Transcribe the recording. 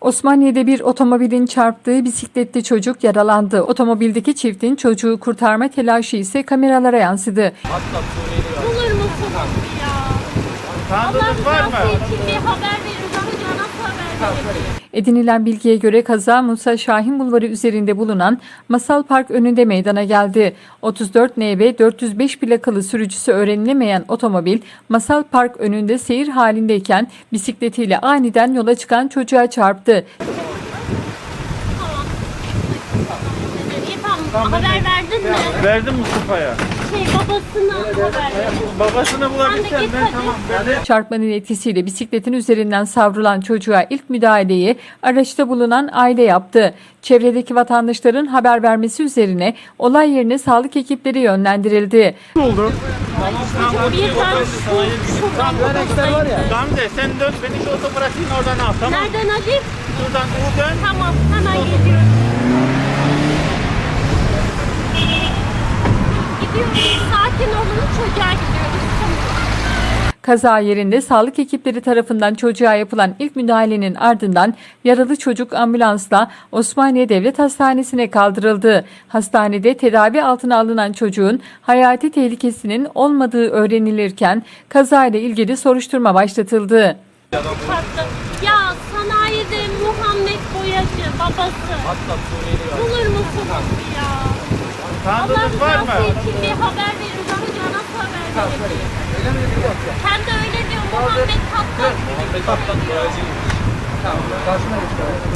Osmaniye'de bir otomobilin çarptığı bisikletli çocuk yaralandı. Otomobildeki çiftin çocuğu kurtarma telaşı ise kameralara yansıdı. Bulur musunuz ya? Allah Tanıdığınız var mı? haber verin. Nasıl haber verebilirim? Edinilen bilgiye göre kaza Musa Şahin Bulvarı üzerinde bulunan Masal Park önünde meydana geldi. 34 NB 405 plakalı sürücüsü öğrenilemeyen otomobil Masal Park önünde seyir halindeyken bisikletiyle aniden yola çıkan çocuğa çarptı. Tamam. Haber verdin mi? Verdim Mustafa'ya. Şey babasına haber. Babasını bulabilsen ben tamam. Ben de Çarpmanın etkisiyle bisikletin üzerinden savrulan çocuğa ilk müdahaleyi araçta bulunan aile yaptı. Çevredeki vatandaşların haber vermesi üzerine olay yerine sağlık ekipleri yönlendirildi. Birden şu, şuradan babasına Gamze sen dön beni şu otopratiğin oradan al tamam. Nereden alayım? Şuradan U dön. Tamam hemen geliyorum. Kaza yerinde sağlık ekipleri tarafından çocuğa yapılan ilk müdahalenin ardından yaralı çocuk ambulansla Osmaniye Devlet Hastanesi'ne kaldırıldı. Hastanede tedavi altına alınan çocuğun hayati tehlikesinin olmadığı öğrenilirken kazayla ilgili soruşturma başlatıldı. Ya sanayide Muhammed Boyacı babası. Bulur musunuz ya? Tanıdığınız var mı? için bir haber verin. Daha önce nasıl haber verebilirim? Diyor Muhammed Kaptan. Boyacıymış. Tamam. Karşına geçiyor.